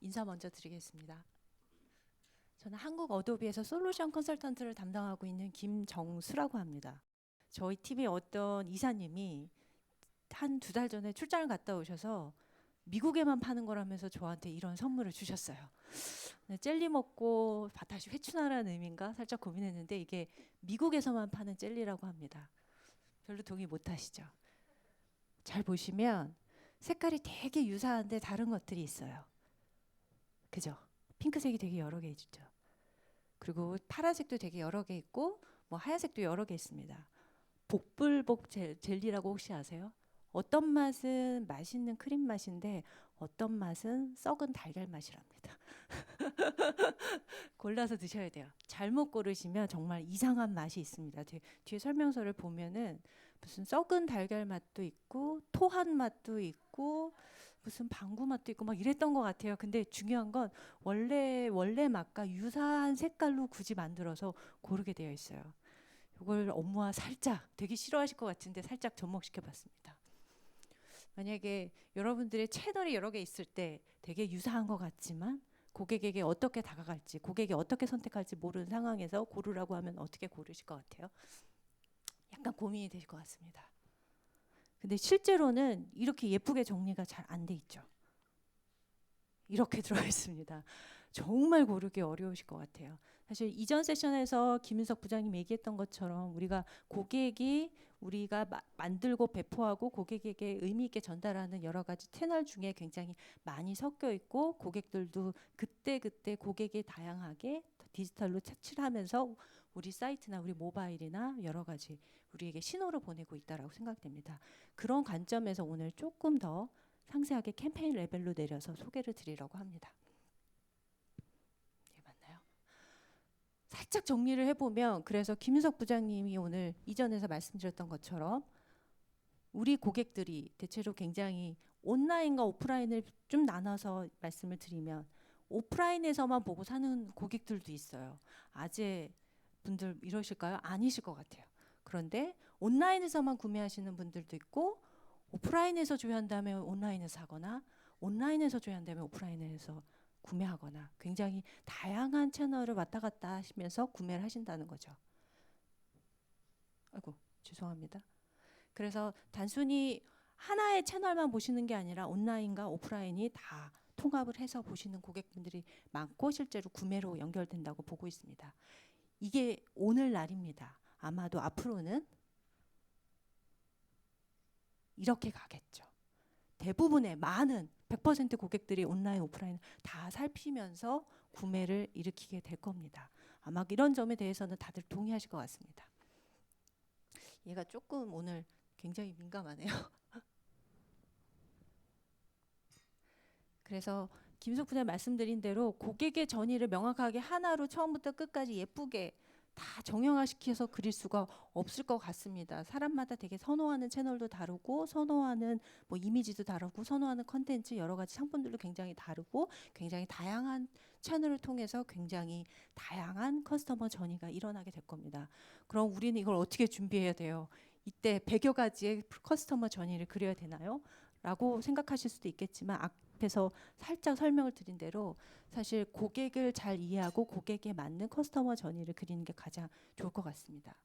인사 먼저 드리겠습니다. 저는 한국 어도비에서 솔루션 컨설턴트를 담당하고 있는 김정수라고 합니다. 저희 팀의 어떤 이사님이 한 두 달 전에 출장을 갔다 오셔서 미국에만 파는 거라면서 저한테 이런 선물을 주셨어요. 네, 젤리 먹고 바- 다시 회춘하라는 의미인가 살짝 고민했는데 이게 미국에서만 파는 젤리라고 합니다. 별로 동의 못 하시죠? 잘 보시면 색깔이 되게 유사한데 다른 것들이 있어요. 그죠? 핑크색이 되게 여러 개 있죠. 그리고 파란색도 되게 여러 개 있고 뭐 하얀색도 여러 개 있습니다. 복불복 젤- 젤리라고 혹시 아세요? 어떤 맛은 맛있는 크림 맛인데 어떤 맛은 썩은 달걀 맛이랍니다. 골라서 드셔야 돼요. 잘못 고르시면 정말 이상한 맛이 있습니다. 뒤, 뒤에 설명서를 보면은 무슨 썩은 달걀 맛도 있고 토한 맛도 있고 무슨 방구 맛도 있고 막 이랬던 것 같아요. 근데 중요한 건 원래 원래 맛과 유사한 색깔로 굳이 만들어서 고르게 되어 있어요. 이걸 업무와 살짝 되게 싫어하실 것 같은데 살짝 접목시켜 봤습니다. 만약에 여러분들의 채널이 여러 개 있을 때 되게 유사한 것 같지만 고객에게 어떻게 다가갈지 고객이 어떻게 선택할지 모르는 상황에서 고르라고 하면 어떻게 고르실 것 같아요? 약간 고민이 되실 것 같습니다. 근데 실제로는 이렇게 예쁘게 정리가 잘 안 돼 있죠. 이렇게 들어 있습니다. 정말 고르기 어려우실 것 같아요. 사실 이전 세션에서 김윤석 부장님 얘기했던 것처럼 우리가 고객이 우리가 마- 만들고 배포하고 고객에게 의미 있게 전달하는 여러 가지 채널 중에 굉장히 많이 섞여 있고 고객들도 그때 그때 고객이 다양하게 디지털로 채취를 하면서 우리 사이트나 우리 모바일이나 여러 가지 우리에게 신호를 보내고 있다라고 생각됩니다. 그런 관점에서 오늘 조금 더 상세하게 캠페인 레벨로 내려서 소개를 드리려고 합니다. 네, 맞나요? 살짝 정리를 해보면 그래서 김윤석 부장님이 오늘 이전에서 말씀드렸던 것처럼 우리 고객들이 대체로 굉장히 온라인과 오프라인을 좀 나눠서 말씀을 드리면 오프라인에서만 보고 사는 고객들도 있어요. 아재 분들 이러실까요? 아니실 것 같아요. 그런데 온라인에서만 구매하시는 분들도 있고 오프라인에서 조회한다면 온라인에서 사거나 온라인에서 조회한다면 오프라인에서 구매하거나 굉장히 다양한 채널을 왔다 갔다 하시면서 구매를 하신다는 거죠. 아이고 죄송합니다. 그래서 단순히 하나의 채널만 보시는 게 아니라 온라인과 오프라인이 다 통합을 해서 보시는 고객분들이 많고 실제로 구매로 연결된다고 보고 있습니다. 이게 오늘 날입니다. 아마도 앞으로는 이렇게 가겠죠. 대부분의 많은 100% 고객들이 온라인 오프라인 다 살피면서 구매를 일으키게 될 겁니다. 아마 이런 점에 대해서는 다들 동의하실 것 같습니다. 얘가 조금 오늘 굉장히 민감하네요. 그래서 김숙 부장 말씀드린 대로 고객의 전의를 명확하게 하나로 처음부터 끝까지 예쁘게 다 정형화시켜서 그릴 수가 없을 것 같습니다. 사람마다 되게 선호하는 채널도 다르고 선호하는 뭐 이미지도 다르고 선호하는 컨텐츠 여러 가지 상품들도 굉장히 다르고 굉장히 다양한 채널을 통해서 굉장히 다양한 커스터머 전이가 일어나게 될 겁니다. 그럼 우리는 이걸 어떻게 준비해야 돼요? 이때 100여 가지의 커스터머 전이를 그려야 되나요? 라고 생각하실 수도 있겠지만 앞에서 살짝 설명을 드린 대로 사실 고객을 잘 이해하고 고객에 맞는 커스터머 전이를 그리는 게 가장 좋을 것 같습니다.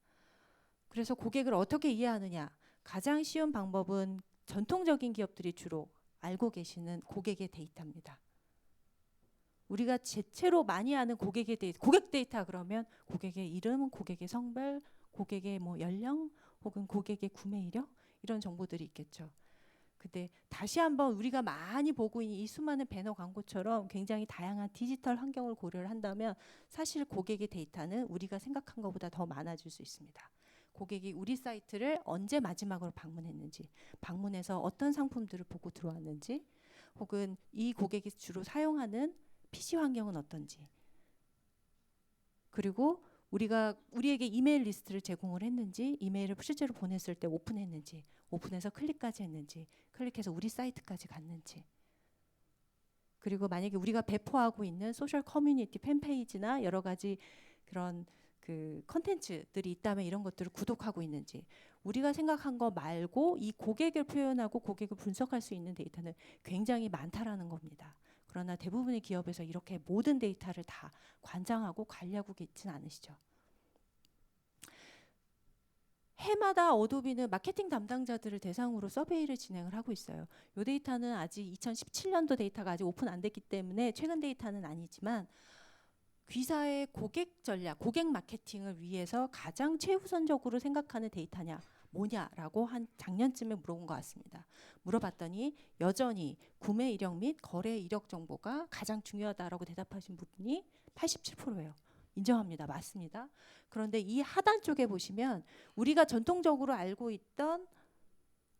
그래서 고객을 어떻게 이해하느냐? 가장 쉬운 방법은 전통적인 기업들이 주로 알고 계시는 고객의 데이터입니다. 우리가 대체로 많이 아는 고객의 데이터, 고객 데이터 그러면 고객의 이름, 고객의 성별, 고객의 뭐 연령 혹은 고객의 구매 이력 이런 정보들이 있겠죠. 근데 다시 한번 우리가 많이 보고 있는 이 수많은 배너 광고처럼 굉장히 다양한 디지털 환경을 고려를 한다면 사실 고객의 데이터는 우리가 생각한 것보다 더 많아질 수 있습니다. 고객이 우리 사이트를 언제 마지막으로 방문했는지, 방문해서 어떤 상품들을 보고 들어왔는지, 혹은 이 고객이 주로 사용하는 PC 환경은 어떤지, 그리고 우리가 우리에게 이메일 리스트를 제공을 했는지, 이메일을 실제로 보냈을 때 오픈했는지, 오픈해서 클릭까지 했는지, 클릭해서 우리 사이트까지 갔는지. 그리고 만약에 우리가 배포하고 있는 소셜 커뮤니티 팬페이지나 여러 가지 그런 그 컨텐츠들이 있다면 이런 것들을 구독하고 있는지 우리가 생각한 거 말고 이 고객을 표현하고 고객을 분석할 수 있는 데이터는 굉장히 많다라는 겁니다. 그러나 대부분의 기업에서 이렇게 모든 데이터를 다 관장하고 관리하고 있지는 않으시죠. 해마다 어도비는 마케팅 담당자들을 대상으로 서베이를 진행을 하고 있어요. 이 데이터는 아직 2017년도 데이터가 아직 오픈 안 됐기 때문에 최근 데이터는 아니지만 귀사의 고객 전략, 고객 마케팅을 위해서 가장 최우선적으로 생각하는 데이터냐 뭐냐라고 한 작년쯤에 물어본 것 같습니다. 물어봤더니 여전히 구매 이력 및 거래 이력 정보가 가장 중요하다라고 대답하신 부분이 87%예요. 인정합니다. 맞습니다. 그런데 이 하단 쪽에 보시면 우리가 전통적으로 알고 있던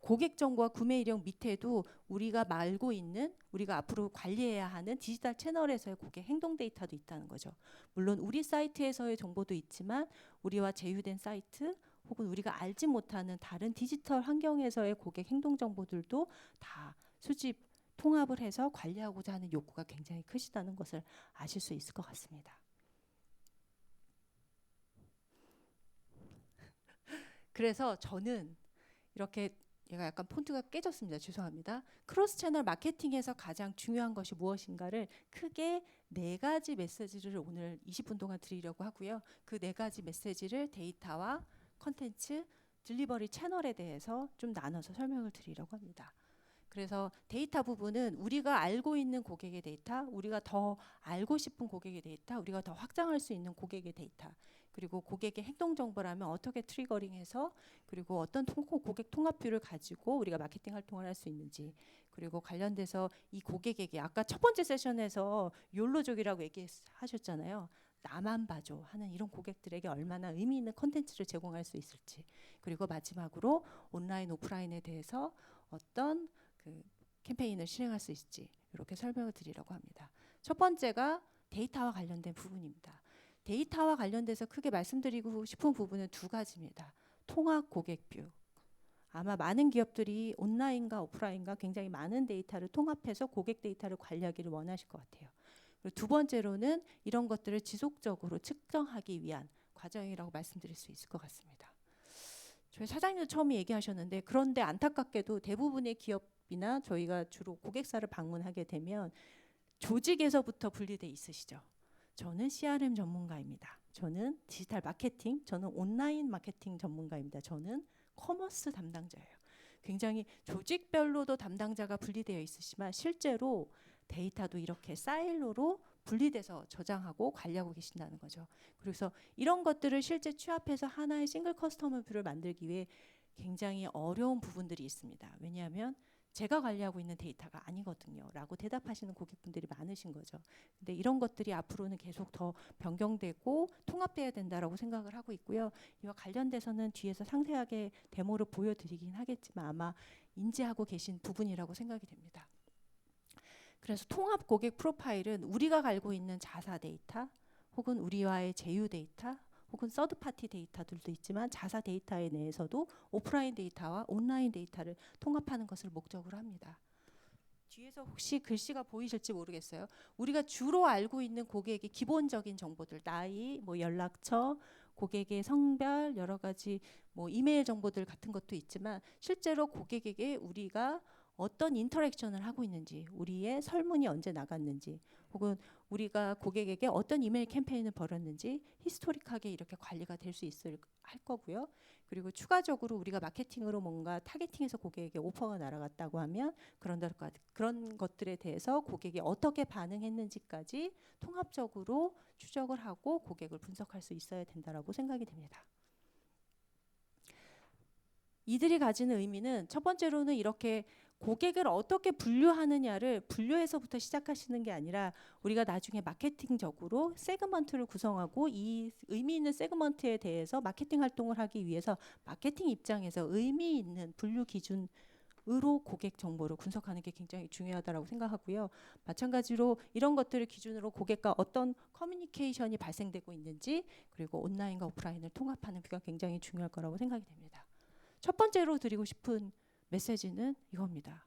고객 정보와 구매 이력 밑에도 우리가 알고 있는 우리가 앞으로 관리해야 하는 디지털 채널에서의 고객 행동 데이터도 있다는 거죠. 물론 우리 사이트에서의 정보도 있지만 우리와 제휴된 사이트 혹은 우리가 알지 못하는 다른 디지털 환경에서의 고객 행동 정보들도 다 수집 통합을 해서 관리하고자 하는 욕구가 굉장히 크시다는 것을 아실 수 있을 것 같습니다. 그래서 저는 이렇게 얘가 약간 폰트가 깨졌습니다. 죄송합니다. 크로스 채널 마케팅에서 가장 중요한 것이 무엇인가를 크게 네 가지 메시지를 오늘 20분 동안 드리려고 하고요. 그 네 가지 메시지를 데이터와 컨텐츠, 딜리버리 채널에 대해서 좀 나눠서 설명을 드리려고 합니다. 그래서 데이터 부분은 우리가 알고 있는 고객의 데이터, 우리가 더 알고 싶은 고객의 데이터, 우리가 더 확장할 수 있는 고객의 데이터, 그리고 고객의 행동 정보라면 어떻게 트리거링해서 그리고 어떤 통, 고객 통합뷰를 가지고 우리가 마케팅 활동을 할 수 있는지 그리고 관련돼서 이 고객에게 아까 첫 번째 세션에서 욜로족이라고 얘기하셨잖아요. 나만 봐줘 하는 이런 고객들에게 얼마나 의미 있는 컨텐츠를 제공할 수 있을지 그리고 마지막으로 온라인 오프라인에 대해서 어떤 그 캠페인을 실행할 수 있을지 이렇게 설명을 드리려고 합니다. 첫 번째가 데이터와 관련된 부분입니다. 데이터와 관련돼서 크게 말씀드리고 싶은 부분은 두 가지입니다. 통합 고객 뷰. 아마 많은 기업들이 온라인과 오프라인과 굉장히 많은 데이터를 통합해서 고객 데이터를 관리하기를 원하실 것 같아요. 그리고 두 번째로는 이런 것들을 지속적으로 측정하기 위한 과정이라고 말씀드릴 수 있을 것 같습니다. 저희 사장님도 처음에 얘기하셨는데 그런데 안타깝게도 대부분의 기업이나 저희가 주로 고객사를 방문하게 되면 조직에서부터 분리돼 있으시죠. 저는 CRM 전문가입니다. 저는 디지털 마케팅, 저는 온라인 마케팅 전문가입니다. 저는 커머스 담당자예요. 굉장히 조직별로도 담당자가 분리되어 있으시지만 실제로 데이터도 이렇게 사일로로 분리돼서 저장하고 관리하고 계신다는 거죠. 그래서 이런 것들을 실제 취합해서 하나의 싱글 커스터머 뷰를 만들기 위해 굉장히 어려운 부분들이 있습니다. 왜냐하면 제가 관리하고 있는 데이터가 아니거든요. 라고 대답하시는 고객분들이 많으신 거죠. 근데 이런 것들이 앞으로는 계속 더 변경되고 통합돼야 된다라고 생각을 하고 있고요. 이와 관련돼서는 뒤에서 상세하게 데모를 보여드리긴 하겠지만 아마 인지하고 계신 부분이라고 생각이 됩니다. 그래서 통합 고객 프로파일은 우리가 알고 있는 자사 데이터 혹은 우리와의 제휴 데이터 혹은 서드 파티 데이터들도 있지만 자사 데이터에 내에서도 오프라인 데이터와 온라인 데이터를 통합하는 것을 목적으로 합니다. 뒤에서 혹시 글씨가 보이실지 모르겠어요. 우리가 주로 알고 있는 고객의 기본적인 정보들, 나이, 뭐 연락처, 고객의 성별, 여러 가지 뭐 이메일 정보들 같은 것도 있지만 실제로 고객에게 우리가 어떤 인터랙션을 하고 있는지, 우리의 설문이 언제 나갔는지, 혹은 우리가 고객에게 어떤 이메일 캠페인을 벌였는지 히스토릭하게 이렇게 관리가 될 수 있을 할 거고요. 그리고 추가적으로 우리가 마케팅으로 뭔가 타겟팅해서 고객에게 오퍼가 날아갔다고 하면 그런 그런 것들에 대해서 고객이 어떻게 반응했는지까지 통합적으로 추적을 하고 고객을 분석할 수 있어야 된다라고 생각이 됩니다. 이들이 가지는 의미는 첫 번째로는 이렇게 고객을 어떻게 분류하느냐를 분류에서부터 시작하시는 게 아니라 우리가 나중에 마케팅적으로 세그먼트를 구성하고 이 의미 있는 세그먼트에 대해서 마케팅 활동을 하기 위해서 마케팅 입장에서 의미 있는 분류 기준 으로 고객 정보를 분석하는 게 굉장히 중요하다고 생각하고요. 마찬가지로 이런 것들을 기준으로 고객과 어떤 커뮤니케이션이 발생되고 있는지 그리고 온라인과 오프라인을 통합하는 게 굉장히 중요할 거라고 생각이 됩니다. 첫 번째로 드리고 싶은 메시지는 이겁니다.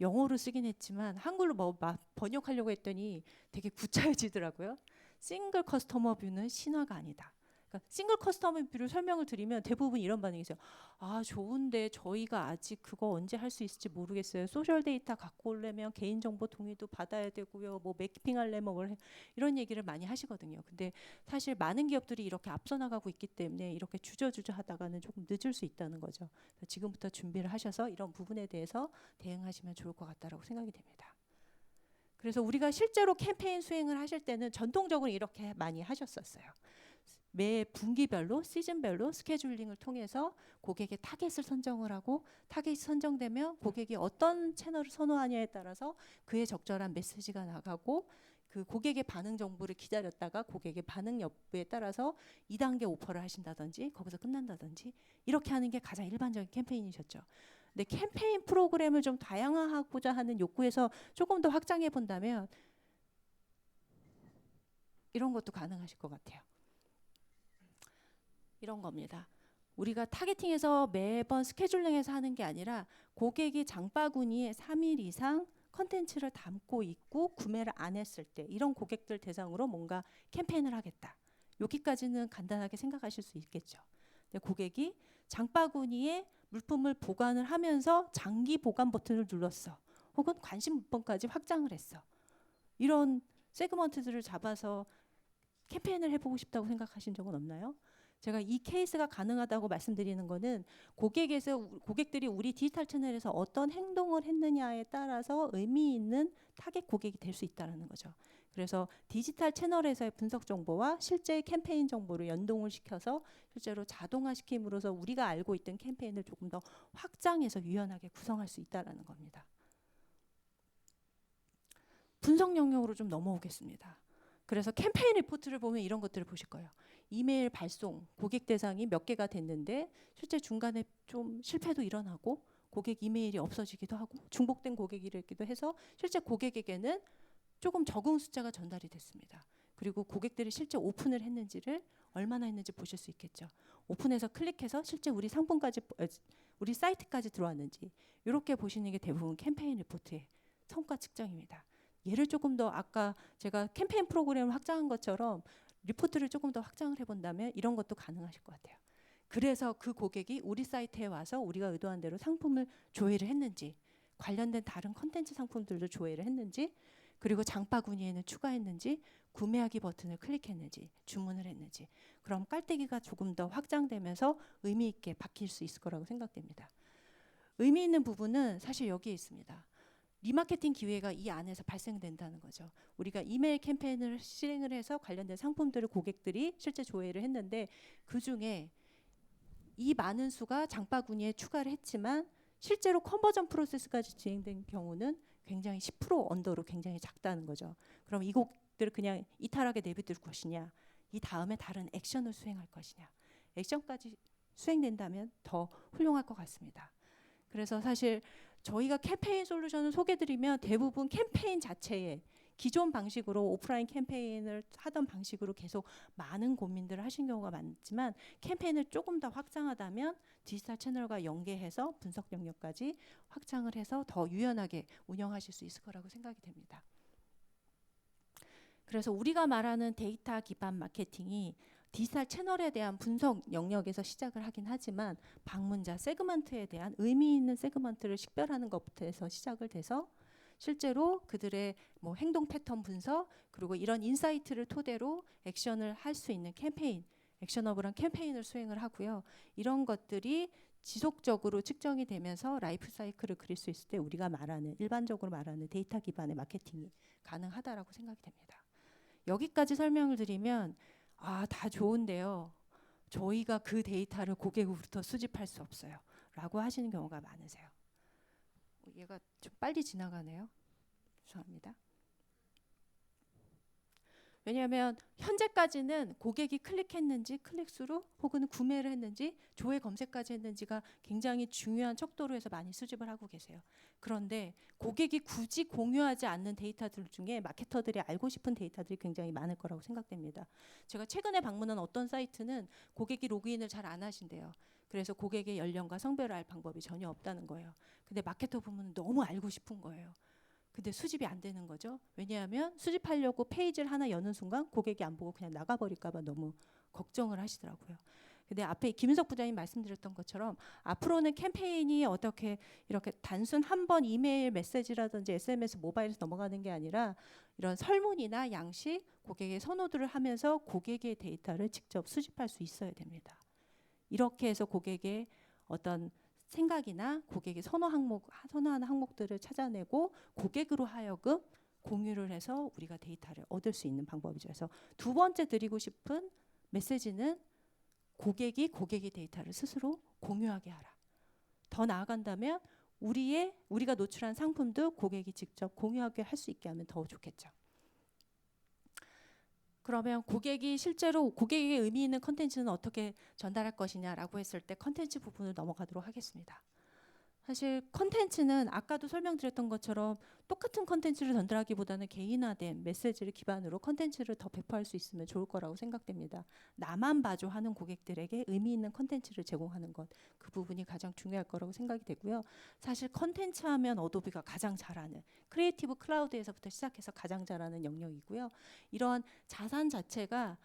영어로 쓰긴 했지만 한글로 뭐 번역하려고 했더니 되게 구차해지더라고요. 싱글 커스터머 뷰는 신화가 아니다. 그러니까 싱글 커스터머 뷰를 설명을 드리면 대부분 이런 반응이세요. 아 좋은데 저희가 아직 그거 언제 할 수 있을지 모르겠어요. 소셜 데이터 갖고 오려면 개인정보 동의도 받아야 되고요. 뭐 매핑하려면 뭘 해. 이런 얘기를 많이 하시거든요. 근데 사실 많은 기업들이 이렇게 앞서 나가고 있기 때문에 이렇게 주저주저 하다가는 조금 늦을 수 있다는 거죠. 지금부터 준비를 하셔서 이런 부분에 대해서 대응하시면 좋을 것 같다라고 생각이 됩니다. 그래서 우리가 실제로 캠페인 수행을 하실 때는 전통적으로 이렇게 많이 하셨었어요. 매 분기별로 시즌별로 스케줄링을 통해서 고객의 타겟을 선정을 하고 타겟이 선정되면 고객이 어떤 채널을 선호하냐에 따라서 그에 적절한 메시지가 나가고 그 고객의 반응 정보를 기다렸다가 고객의 반응 여부에 따라서 2단계 오퍼를 하신다든지 거기서 끝난다든지 이렇게 하는 게 가장 일반적인 캠페인이셨죠. 근데 캠페인 프로그램을 좀 다양화하고자 하는 욕구에서 조금 더 확장해 본다면 이런 것도 가능하실 것 같아요. 이런 겁니다. 우리가 타겟팅에서 매번 스케줄링해서 하는 게 아니라 고객이 장바구니에 3일 이상 컨텐츠를 담고 있고 구매를 안 했을 때 이런 고객들 대상으로 뭔가 캠페인을 하겠다. 여기까지는 간단하게 생각하실 수 있겠죠. 근데 고객이 장바구니에 물품을 보관을 하면서 장기 보관 버튼을 눌렀어. 혹은 관심 물품까지 확장을 했어. 이런 세그먼트들을 잡아서 캠페인을 해보고 싶다고 생각하신 적은 없나요? 제가 이 케이스가 가능하다고 말씀드리는 거는 고객에서 우- 고객들이 우리 디지털 채널에서 어떤 행동을 했느냐에 따라서 의미 있는 타겟 고객이 될 수 있다라는 거죠. 그래서 디지털 채널에서의 분석 정보와 실제 캠페인 정보를 연동을 시켜서 실제로 자동화 시킴으로써 우리가 알고 있던 캠페인을 조금 더 확장해서 유연하게 구성할 수 있다라는 겁니다. 분석 영역으로 좀 넘어오겠습니다. 그래서 캠페인 리포트를 보면 이런 것들을 보실 거예요. 이메일 발송, 고객 대상이 몇 개가 됐는데 실제 중간에 좀 실패도 일어나고 고객 이메일이 없어지기도 하고 중복된 고객이기도 해서 실제 고객에게는 조금 적은 숫자가 전달이 됐습니다. 그리고 고객들이 실제 오픈을 했는지를 얼마나 했는지 보실 수 있겠죠. 오픈해서 클릭해서 실제 우리 상품까지 어, 우리 사이트까지 들어왔는지 이렇게 보시는 게 대부분 캠페인 리포트의 성과 측정입니다. 얘를 조금 더 아까 제가 캠페인 프로그램을 확장한 것처럼 리포트를 조금 더 확장을 해본다면 이런 것도 가능하실 것 같아요. 그래서 그 고객이 우리 사이트에 와서 우리가 의도한 대로 상품을 조회를 했는지 관련된 다른 컨텐츠 상품들도 조회를 했는지 그리고 장바구니에는 추가했는지 구매하기 버튼을 클릭했는지 주문을 했는지 그럼 깔때기가 조금 더 확장되면서 의미 있게 바뀔 수 있을 거라고 생각됩니다. 의미 있는 부분은 사실 여기에 있습니다. 리마케팅 기회가 이 안에서 발생된다는 거죠. 우리가 이메일 캠페인을 실행을 해서 관련된 상품들을 고객들이 실제 조회를 했는데 그 중에 이 많은 수가 장바구니에 추가를 했지만 실제로 컨버전 프로세스까지 진행된 경우는 굉장히 10% 언더로 굉장히 작다는 거죠. 그럼 이 곡들을 그냥 이탈하게 내비둘 것이냐, 이 다음에 다른 액션을 수행할 것이냐, 액션까지 수행된다면 더 훌륭할 것 같습니다. 그래서 사실 저희가 캠페인 솔루션을 소개드리면 대부분 캠페인 자체에 기존 방식으로 오프라인 캠페인을 하던 방식으로 계속 많은 고민들을 하신 경우가 많지만 캠페인을 조금 더 확장하다면 디지털 채널과 연계해서 분석 영역까지 확장을 해서 더 유연하게 운영하실 수 있을 거라고 생각이 됩니다. 그래서 우리가 말하는 데이터 기반 마케팅이 디지털 채널에 대한 분석 영역에서 시작을 하긴 하지만 방문자 세그먼트에 대한 의미 있는 세그먼트를 식별하는 것부터 해서 시작을 돼서 실제로 그들의 뭐 행동 패턴 분석 그리고 이런 인사이트를 토대로 액션을 할 수 있는 캠페인 액션어블한 캠페인을 수행을 하고요. 이런 것들이 지속적으로 측정이 되면서 라이프 사이클을 그릴 수 있을 때 우리가 말하는 일반적으로 말하는 데이터 기반의 마케팅이 가능하다라고 생각이 됩니다. 여기까지 설명을 드리면 아, 다 좋은데요. 저희가 그 데이터를 고객으로부터 수집할 수 없어요. 라고 하시는 경우가 많으세요. 얘가 좀 빨리 지나가네요. 죄송합니다. 왜냐하면 현재까지는 고객이 클릭했는지 클릭수로 혹은 구매를 했는지 조회 검색까지 했는지가 굉장히 중요한 척도로 해서 많이 수집을 하고 계세요. 그런데 고객이 굳이 공유하지 않는 데이터들 중에 마케터들이 알고 싶은 데이터들이 굉장히 많을 거라고 생각됩니다. 제가 최근에 방문한 어떤 사이트는 고객이 로그인을 잘 안 하신대요. 그래서 고객의 연령과 성별을 알 방법이 전혀 없다는 거예요. 근데 마케터 부문은 너무 알고 싶은 거예요. 근데 수집이 안 되는 거죠. 왜냐하면 수집하려고 페이지를 하나 여는 순간 고객이 안 보고 그냥 나가버릴까봐 너무 걱정을 하시더라고요. 근데 앞에 김은석 부장님 말씀드렸던 것처럼 앞으로는 캠페인이 어떻게 이렇게 단순 한 번 이메일 메시지라든지 SMS 모바일에서 넘어가는 게 아니라 이런 설문이나 양식 고객의 선호도를 하면서 고객의 데이터를 직접 수집할 수 있어야 됩니다. 이렇게 해서 고객의 어떤 생각이나 고객의 선호 항목 선호하는 항목들을 찾아내고 고객으로 하여금 공유를 해서 우리가 데이터를 얻을 수 있는 방법이죠. 그래서 두 번째 드리고 싶은 메시지는 고객이 고객의 데이터를 스스로 공유하게 하라. 더 나아간다면 우리의 우리가 노출한 상품도 고객이 직접 공유하게 할 수 있게 하면 더 좋겠죠. 그러면 고객이 실제로 고객에게 의미 있는 컨텐츠는 어떻게 전달할 것이냐라고 했을 때 컨텐츠 부분을 넘어가도록 하겠습니다. 사실 컨텐츠는 아까도 설명드렸던 것처럼 똑같은 컨텐츠를 전달하기보다는 개인화된 메시지를 기반으로 컨텐츠를 더 배포할 수 있으면 좋을 거라고 생각됩니다. 나만 봐줘 하는 고객들에게 의미 있는 컨텐츠를 제공하는 것. 그 부분이 가장 중요할 거라고 생각이 되고요. 사실 컨텐츠 하면 어도비가 가장 잘하는 크리에이티브 클라우드에서부터 시작해서 가장 잘하는 영역이고요. 이런 자산 자체가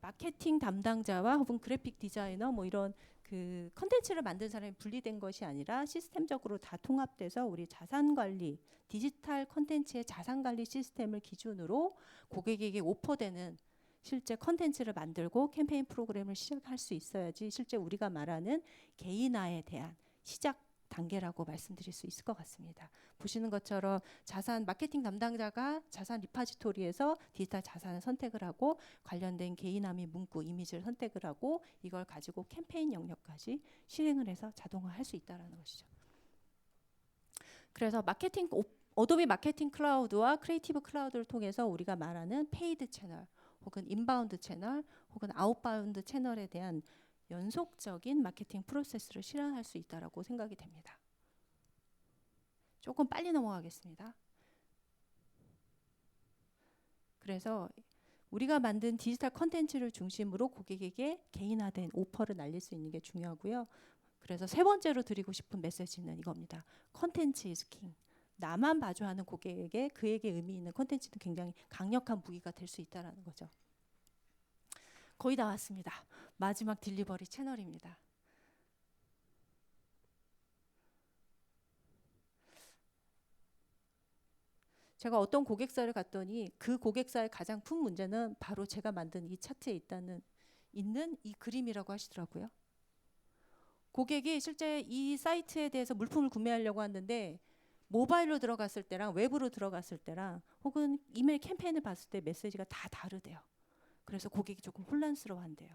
마케팅 담당자와 혹은 그래픽 디자이너 뭐 이런 그 컨텐츠를 만든 사람이 분리된 것이 아니라 시스템적으로 다 통합돼서 우리 자산 관리 디지털 컨텐츠의 자산 관리 시스템을 기준으로 고객에게 오퍼되는 실제 컨텐츠를 만들고 캠페인 프로그램을 시작할 수 있어야지 실제 우리가 말하는 개인화에 대한 시작 단계라고 말씀드릴 수 있을 것 같습니다. 보시는 것처럼 자산 마케팅 담당자가 자산 리파지토리에서 디지털 자산을 선택을 하고 관련된 개인화 및 문구 이미지를 선택을 하고 이걸 가지고 캠페인 영역까지 실행을 해서 자동화할 수 있다라는 것이죠. 그래서 마케팅 어도비 마케팅 클라우드와 크리에이티브 클라우드를 통해서 우리가 말하는 페이드 채널 혹은 인바운드 채널 혹은 아웃바운드 채널에 대한 연속적인 마케팅 프로세스를 실현할 수 있다라고 생각이 됩니다. 조금 빨리 넘어가겠습니다. 그래서 우리가 만든 디지털 컨텐츠를 중심으로 고객에게 개인화된 오퍼를 날릴 수 있는 게 중요하고요. 그래서 세 번째로 드리고 싶은 메시지는 이겁니다. 컨텐츠 is king. 나만 봐줘 하는 고객에게 그에게 의미 있는 컨텐츠는 굉장히 강력한 무기가 될 수 있다라는 거죠. 거의 다 왔습니다. 마지막 딜리버리 채널입니다. 제가 어떤 고객사를 갔더니 그 고객사의 가장 큰 문제는 바로 제가 만든 이 차트에 있다는 있는 이 그림이라고 하시더라고요. 고객이 실제 이 사이트에 대해서 물품을 구매하려고 하는데 모바일로 들어갔을 때랑 웹으로 들어갔을 때랑 혹은 이메일 캠페인을 봤을 때 메시지가 다 다르대요. 그래서 고객이 조금 혼란스러워한대요.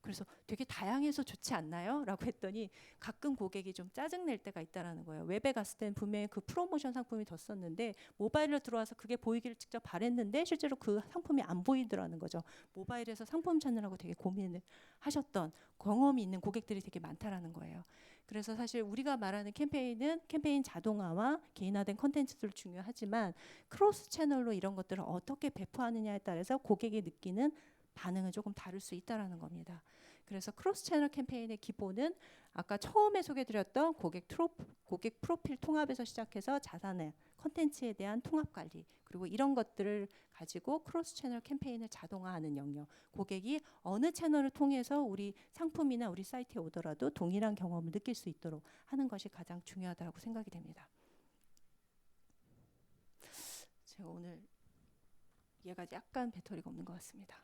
그래서 되게 다양해서 좋지 않나요? 라고 했더니 가끔 고객이 좀 짜증낼 때가 있다라는 거예요. 웹에 갔을 땐 분명히 그 프로모션 상품이 더 썼는데 모바일로 들어와서 그게 보이기를 직접 바랬는데 실제로 그 상품이 안 보이더라는 거죠. 모바일에서 상품 찾느라고 되게 고민을 하셨던 경험이 있는 고객들이 되게 많다라는 거예요. 그래서 사실 우리가 말하는 캠페인은 캠페인 자동화와 개인화된 컨텐츠들 중요하지만 크로스 채널로 이런 것들을 어떻게 배포하느냐에 따라서 고객이 느끼는 반응은 조금 다를 수 있다라는 겁니다. 그래서 크로스 채널 캠페인의 기본은 아까 처음에 소개드렸던 고객 트로, 고객 프로필 통합에서 시작해서 자산의 컨텐츠에 대한 통합 관리 그리고 이런 것들을 가지고 크로스 채널 캠페인을 자동화하는 영역 고객이 어느 채널을 통해서 우리 상품이나 우리 사이트에 오더라도 동일한 경험을 느낄 수 있도록 하는 것이 가장 중요하다고 생각이 됩니다. 제가 오늘 얘가 약간 배터리가 없는 것 같습니다.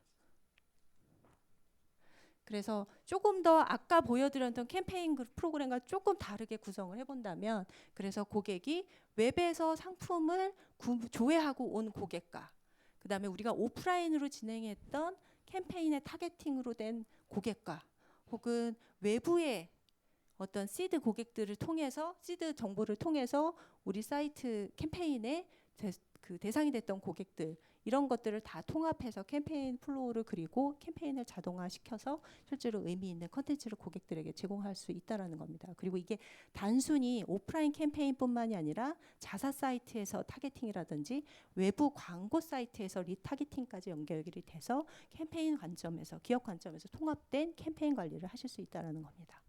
그래서 조금 더 아까 보여드렸던 캠페인 그 프로그램과 조금 다르게 구성을 해본다면 그래서 고객이 웹에서 상품을 구, 조회하고 온 고객과 그 다음에 우리가 오프라인으로 진행했던 캠페인의 타겟팅으로 된 고객과 혹은 외부의 어떤 시드 고객들을 통해서 시드 정보를 통해서 우리 사이트 캠페인의 그 대상이 됐던 고객들 이런 것들을 다 통합해서 캠페인 플로우를 그리고 캠페인을 자동화시켜서 실제로 의미 있는 컨텐츠를 고객들에게 제공할 수 있다라는 겁니다. 그리고 이게 단순히 오프라인 캠페인뿐만이 아니라 자사 사이트에서 타겟팅이라든지 외부 광고 사이트에서 리타겟팅까지 연결이 돼서 캠페인 관점에서 기업 관점에서 통합된 캠페인 관리를 하실 수 있다라는 겁니다.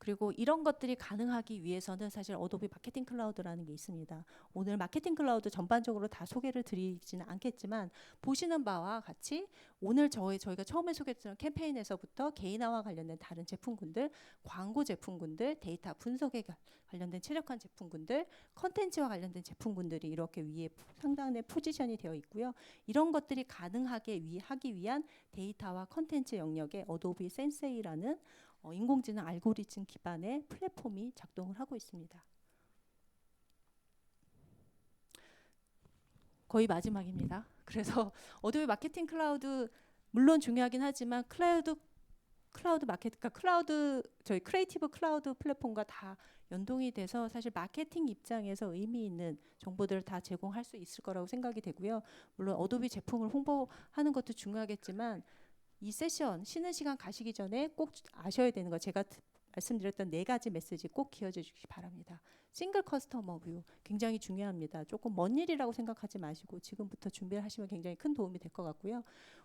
그리고 이런 것들이 가능하기 위해서는 사실 어도비 마케팅 클라우드라는 게 있습니다. 오늘 마케팅 클라우드 전반적으로 다 소개를 드리지는 않겠지만 보시는 바와 같이 오늘 저희 저희가 처음에 소개했던 캠페인에서부터 개인화와 관련된 다른 제품군들, 광고 제품군들, 데이터 분석에 가- 관련된 최적화한 제품군들, 컨텐츠와 관련된 제품군들이 이렇게 위에 상단에 포지션이 되어 있고요. 이런 것들이 가능하게 위, 하기 위한 데이터와 컨텐츠 영역에 어도비 센세이라는 어, 인공지능 알고리즘 기반의 플랫폼이 작동을 하고 있습니다. 거의 마지막입니다. 그래서 어도비 마케팅 클라우드 물론 중요하긴 하지만 클라우드 클라우드 마케트 그러니까 클라우드 저희 크리에이티브 클라우드 플랫폼과 다 연동이 돼서 사실 마케팅 입장에서 의미 있는 정보들을 다 제공할 수 있을 거라고 생각이 되고요. 물론 어도비 제품을 홍보하는 것도 중요하겠지만 이 세션 쉬는 시간 가시기 전에 꼭 아셔야 되는 거 제가 드- 말씀드렸던 네 가지 메시지 꼭 기억해 주시기 바랍니다. 싱글 커스터머 뷰 굉장히 중요합니다. 조금 먼 일이라고 생각하지 마시고 지금부터 준비를 하시면 굉장히 큰 도움이 될 것 같고요.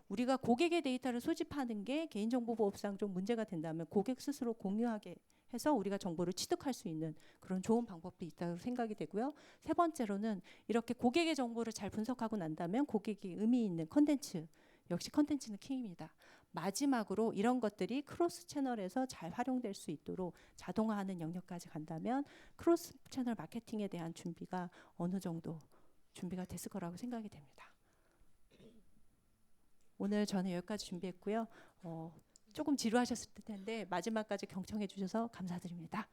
우리가 고객의 데이터를 수집하는 게 개인정보보호법상 좀 문제가 된다면 고객 스스로 공유하게 해서 우리가 정보를 취득할 수 있는 그런 좋은 방법도 있다고 생각이 되고요. 세 번째로는 이렇게 고객의 정보를 잘 분석하고 난다면 고객이 의미 있는 컨텐츠 역시 컨텐츠는 킹입니다. 마지막으로 이런 것들이 크로스 채널에서 잘 활용될 수 있도록 자동화하는 영역까지 간다면 크로스 채널 마케팅에 대한 준비가 어느 정도 준비가 됐을 거라고 생각이 됩니다. 오늘 저는 여기까지 준비했고요. 어, 조금 지루하셨을 텐데 마지막까지 경청해 주셔서 감사드립니다.